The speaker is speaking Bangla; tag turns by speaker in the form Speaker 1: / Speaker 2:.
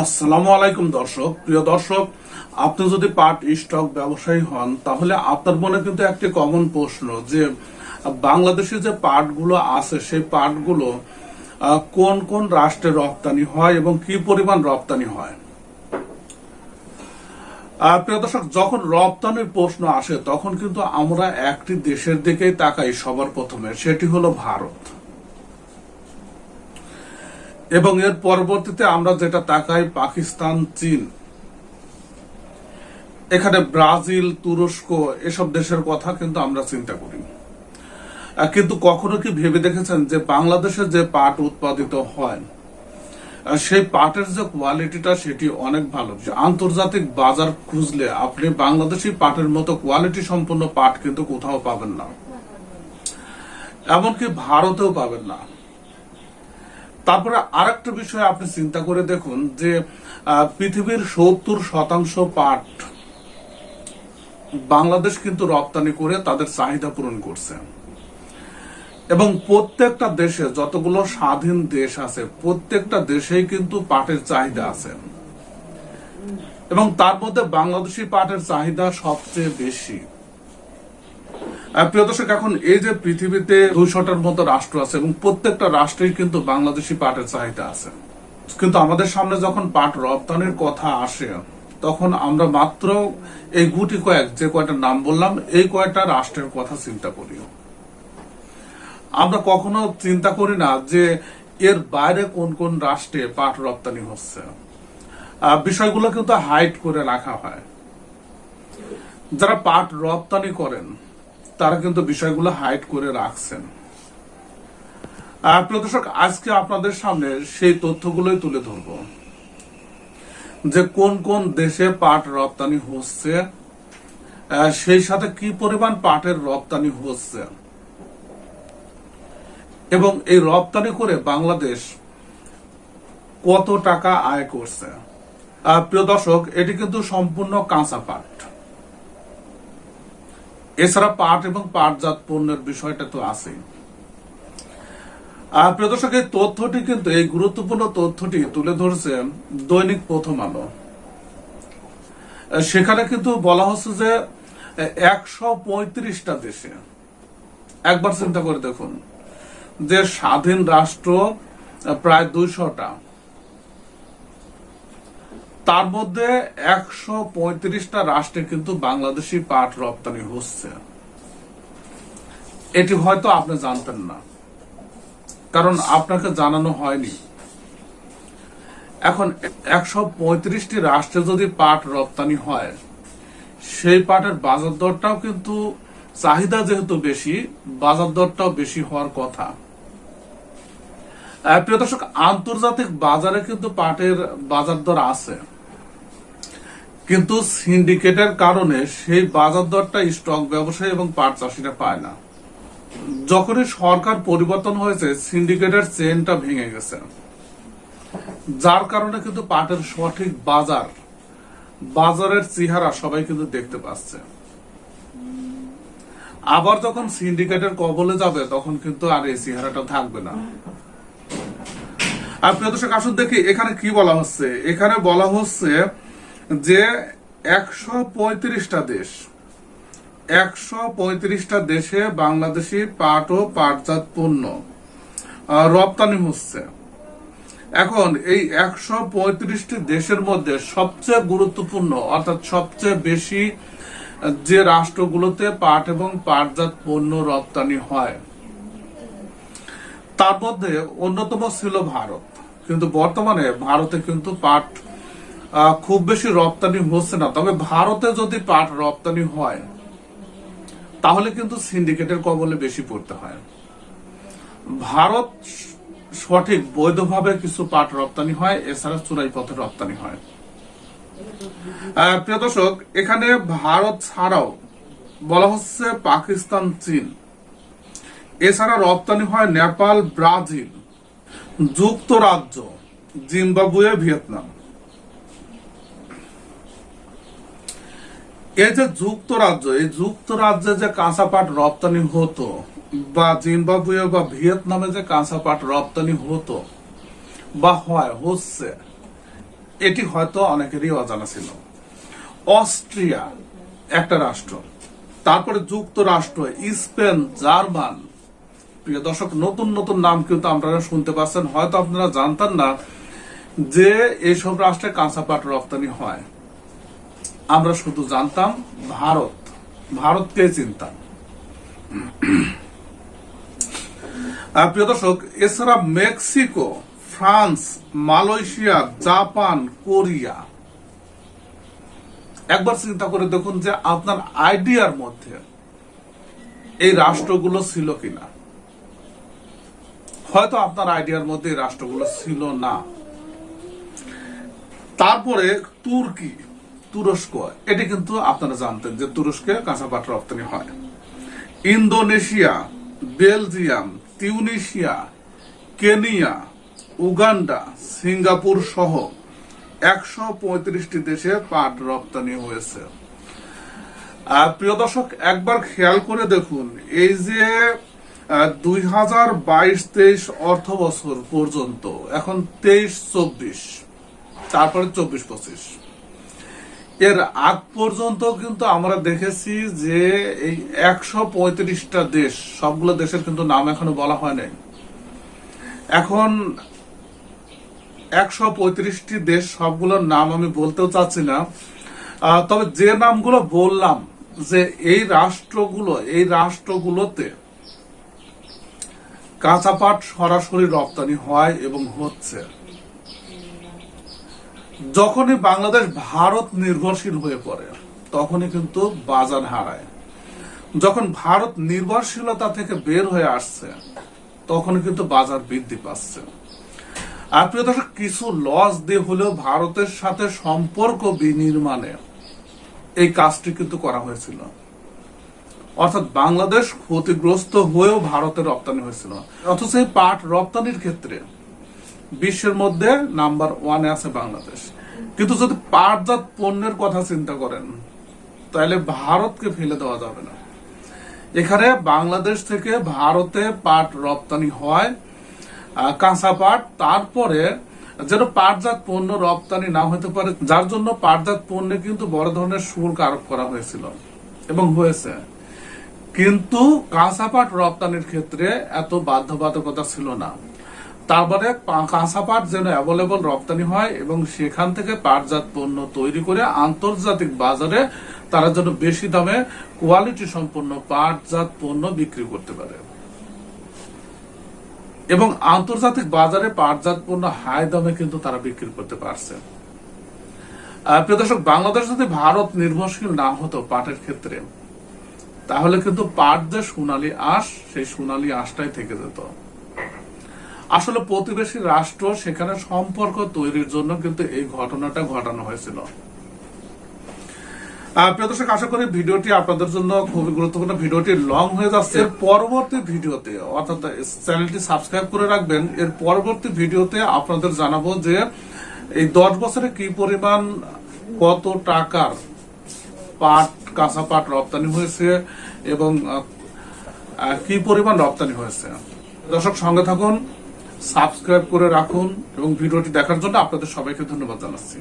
Speaker 1: আসসালামু আলাইকুম দর্শক। প্রিয় দর্শক, আপনি যদি পাট, স্টক ব্যবসায়ী হন, তাহলে আপনার মনে কিন্তু একটি কমন প্রশ্ন যে, বাংলাদেশে যে পাটগুলো আছে, সেই পাটগুলো কোন কোন রাষ্ট্রে রপ্তানি হয় এবং কি পরিমাণ রপ্তানি হয়? প্রিয় দর্শক, যখন রপ্তানির প্রশ্ন আসে, তখন কিন্তু আমরা একটি দেশের দিকেই তাকাই সবার প্রথমে, সেটি হলো ভারত। এবং এর পরবর্তীতে আমরা যেটা তাকাই পাকিস্তান, চীন। এখানে ব্রাজিল, তুরস্ক, এসব দেশের কথা কিন্তু আমরা চিন্তা করি। কিন্তু কখনো কি ভেবে দেখেছেন যে বাংলাদেশে যে পাট উৎপাদিত হয় সেই পাটের যে কোয়ালিটিটা সেটি অনেক ভালো। আন্তর্জাতিক বাজার খুঁজলে আপনি বাংলাদেশি পাটের মতো কোয়ালিটি সম্পন্ন পাট কিন্তু কোথাও পাবেন না। এমনকি ভারতেও পাবেন না। তারপরে আরেকটা বিষয় আপনি চিন্তা করে দেখুন যে পৃথিবীর সত্তর শতাংশ পাট বাংলাদেশ কিন্তু রপ্তানি করে তাদের চাহিদা পূরণ করছে। এবং প্রত্যেকটা দেশে যতগুলো স্বাধীন দেশ আছে, প্রত্যেকটা দেশেই কিন্তু পাটের চাহিদা আছে। এবং তার মধ্যে বাংলাদেশি পাটের চাহিদা সবচেয়ে বেশি। প্রিয় দর্শক, এখন এই যে পৃথিবীতে মতো রাষ্ট্র আছে এবং প্রত্যেকটা রাষ্ট্রেই কিন্তু বাংলাদেশি পাটের চাহিদা আছে। কিন্তু আমাদের সামনে যখন পাট রপ্তানির কথা আসে, তখন আমরা মাত্র এই গুটি কয়েক, যে কয়টা নাম বললাম, এই কয়টা রাষ্ট্রের কথা চিন্তা করি। আমরা কখনো চিন্তা করি না যে এর বাইরে কোন কোন রাষ্ট্রে পাট রপ্তানি হচ্ছে। বিষয়গুলো কিন্তু হাইড করে রাখা হয়। যারা পাট রপ্তানি করেন তারা কিন্তু বিষয়গুলো হাইড করে রাখছেন। আহ, প্রিয় দর্শক আজকে আপনাদের সামনে সেই তথ্যগুলোই তুলে ধরব। যে কোন কোন দেশে পাট রপ্তানি হচ্ছে সেই সাথে কি পরিমাণ পাটের রপ্তানি হচ্ছে। এবং এই রপ্তানি করে বাংলাদেশ কত টাকা আয় করছে। প্রিয় দর্শক এটি কিন্তু সম্পূর্ণ কাঁচা পাট। এছাড়া পাট এবং পাটজাত পণ্যের বিষয়টা তো আছেই। আর প্রিয় দর্শক, এই তথ্যটি কিন্তু, এই গুরুত্বপূর্ণ তথ্যটি তুলে ধরছে দৈনিক প্রথম আলো। সেখানে কিন্তু বলা হচ্ছে যে, একশো পঁয়ত্রিশটা দেশে, একবার চিন্তা করে দেখুন, যে স্বাধীন রাষ্ট্র প্রায় দুইশটা তার মধ্যে একশো পঁয়ত্রিশটা রাষ্ট্রে কিন্তু বাংলাদেশি পাট রপ্তানি হচ্ছে। এটি হয়তো আপনি জানতেন না, কারণ আপনাকে জানানো হয়নি। এখন একশো পঁয়ত্রিশটি রাষ্ট্রে যদি পাট রপ্তানি হয়, সেই পাটের বাজার দরটাও কিন্তু, চাহিদা যেহেতু বেশি, বাজার দরটাও বেশি হওয়ার কথা। প্রিয় দর্শক, আন্তর্জাতিক বাজারে কিন্তু পাটের বাজার দর আছে। কিন্তু সিন্ডিকেটের কারণে সেই বাজার দরটা স্টক ব্যবসায়ী এবং পাট চাষিরা পায় না। যখনই সরকার পরিবর্তন হয়েছে, সিন্ডিকেটের চেনটা ভেঙে গেছে। যার কারণে কিন্তু পাটের সঠিক বাজার, বাজারের চেহারা সবাই কিন্তু দেখতে পাচ্ছে। আবার যখন সিন্ডিকেটের কবলে যাবে, তখন কিন্তু আর এই চেহারাটা থাকবে না। আর প্রিয় দর্শক, আসুন দেখি এখানে কি বলা হচ্ছে? এখানে বলা হচ্ছে যে একশো পঁয়ত্রিশটা দেশ, একশো পঁয়ত্রিশটা দেশে বাংলাদেশি পাট ও পাটজাত পণ্য রপ্তানি হচ্ছে। এখন এই একশো পঁয়ত্রিশটি দেশের মধ্যে সবচেয়ে গুরুত্বপূর্ণ, অর্থাৎ সবচেয়ে বেশি, যে রাষ্ট্রগুলোতে পাট এবং পাটজাত পণ্য রপ্তানি হয়, তার মধ্যে অন্যতম ছিল ভারত। কিন্তু বর্তমানে ভারতে কিন্তু পাট খুব বেশি রপ্তানি হচ্ছে না। তবে ভারতে যদি পাট রপ্তানি হয়, তাহলে কিন্তু সিন্ডিকেটের কবলে বেশি পড়তে হয়। ভারত সঠিক বৈধভাবে কিছু পাট রপ্তানি হয়, এছাড়া চুরাই পথে রপ্তানি হয়। প্রিয় দর্শক, এখানে ভারত ছাড়াও বলা হচ্ছে পাকিস্তান, চীন। এছাড়া রপ্তানি হয় নেপাল, ব্রাজিল, যুক্তরাজ্য, জিম্বাবুয়ে, ভিয়েতনাম। এই যে যুক্তরাজ্য, এই যুক্তরাজ্যে যে কাঁচা পাট রপ্তানি হতো, বা জিম্বাবুয়ে বা ভিয়েতনামে যে কাঁচা পাট রপ্তানি হতো, বা হয়, হচ্ছে, এটি হয়তো অনেকেরই অজানা ছিল। অস্ট্রিয়া একটা রাষ্ট্র, তারপরে যুক্তরাষ্ট্র, স্পেন, জার্মান। প্রিয় দর্শক, নতুন নতুন নাম কিন্তু আপনারা শুনতে পাচ্ছেন, হয়তো আপনারা জানতেন না যে এইসব রাষ্ট্রে কাঁচা পাট রপ্তানি হয়। আমরা শুধু জানতাম ভারত। ভারতকে চিনতাম। প্রিয় দর্শক, এছাড়া Mexico, France, Malaysia, Japan, Korea. একবার চিন্তা করে দেখুন যে আপনার আইডিয়ার মধ্যে এই রাষ্ট্রগুলো ছিল কিনা। হয়তো আপনার আইডিয়ার মধ্যে এই রাষ্ট্রগুলো ছিল না। তারপরে তুর্কি তুরস্ক, এটি কিন্তু আপনারা জানতেন যে তুরস্কে কাঁচা পাট রপ্তানি হয়। Indonesia, Belgium, Tunisia, Kenya, Uganda, Singapore সহ একশো পঁয়ত্রিশটি দেশে পাট রপ্তানি হয়েছে। আর প্রিয় দর্শক, একবার খেয়াল করে দেখুন, এই যে দুই হাজার বাইশ তেইশ অর্থ বছর পর্যন্ত, এখন তেইশ চব্বিশ, তারপরে চব্বিশ পঁচিশ। এর আগ পর্যন্ত কিন্তু আমরা দেখেছি যে এই একশো পঁয়ত্রিশটা দেশ, সবগুলো দেশের কিন্তু নাম এখনও বলা হয় নাই। এখন একশো পঁয়ত্রিশটি দেশ, সবগুলোর নাম আমি বলতেও চাচ্ছি না। তবে যে নামগুলো বললাম যে এই রাষ্ট্রগুলো, এই রাষ্ট্রগুলোতে কাঁচা পাট সরাসরি রপ্তানি হয় এবং হচ্ছে। যখনই বাংলাদেশ, ভারত নির্ভরশীল হয়ে পড়ে, তখনই কিন্তু বাজার হারায়। যখন ভারত নির্ভরশীলতা থেকে বের হয়ে আসছে তখন কিন্তু বাজার বৃদ্ধি পাচ্ছে। আর প্রিয় দর্শক, কিছু লস দিয়ে হলেও ভারতের সাথে সম্পর্ক বিনির্মাণে এই কাজটি কিন্তু করা হয়েছিল। অর্থাৎ বাংলাদেশ ক্ষতিগ্রস্ত হয়েও ভারতে রপ্তানি হয়েছিল। অথচ এই পাট রপ্তানির ক্ষেত্রে বিশ্বের মধ্যে নাম্বার ওয়ানে আছে বাংলাদেশ। কিন্তু যদি পাটজাত পণ্যের কথা চিন্তা করেন, তাহলে ভারতকে ফেলে দেওয়া যাবে না। এখানে বাংলাদেশ থেকে ভারতে পাট রপ্তানি হয় কাঁচা পাট, তারপরে যেন পাটজাত পণ্য রপ্তানি না হতে পারে, যার জন্য পাটজাত পণ্যে কিন্তু বড় ধরনের শুল্ক আরোপ করা হয়েছিল এবং হয়েছে। কিন্তু কাঁচা পাট রপ্তানির ক্ষেত্রে এত বাধ্যবাধকতা ছিল না। তারপরে কাঁচা পাট যেন অ্যাভেলেবল রপ্তানি হয় এবং সেখান থেকে পাটজাত পণ্য তৈরি করে আন্তর্জাতিক বাজারে তারা যেন বেশি দামে কোয়ালিটি সম্পন্ন পাটজাত পণ্য বিক্রি করতে পারে। এবং আন্তর্জাতিক বাজারে পাটজাত পণ্য হাই দামে কিন্তু তারা বিক্রি করতে পারছে। আহ, প্রিয় দর্শক বাংলাদেশ যদি ভারত নির্ভরশীল না হতো পাটের ক্ষেত্রে তাহলে কিন্তু পাট যে সোনালী আঁশ সেই সোনালী আঁশটাই থেকে যেত। আসলে প্রতিবেশী রাষ্ট্র সেখানে সম্পর্ক তৈরির জন্য কিন্তু এই ঘটনাটা ঘটানো হয়েছিল। প্রিয় দর্শক আশা করি ভিডিওটি আপনাদের জন্য খুবই গুরুত্বপূর্ণ। ভিডিওটি লং হয়ে যাচ্ছে। এর পরবর্তী ভিডিওতে অর্থাৎ চ্যানেলটি সাবস্ক্রাইব করে রাখবেন। এর পরবর্তী ভিডিওতে আপনাদের জানাব যে এই দশ বছরে কি পরিমাণ কত টাকার পাট কাঁচা পাট রপ্তানি হয়েছে এবং কি পরিমাণ রপ্তানি হয়েছে। দর্শক সঙ্গে থাকুন। সাবস্ক্রাইব করে রাখুন এবং ভিডিওটি দেখার জন্য আপনাদের সবাইকে ধন্যবাদ জানাচ্ছি।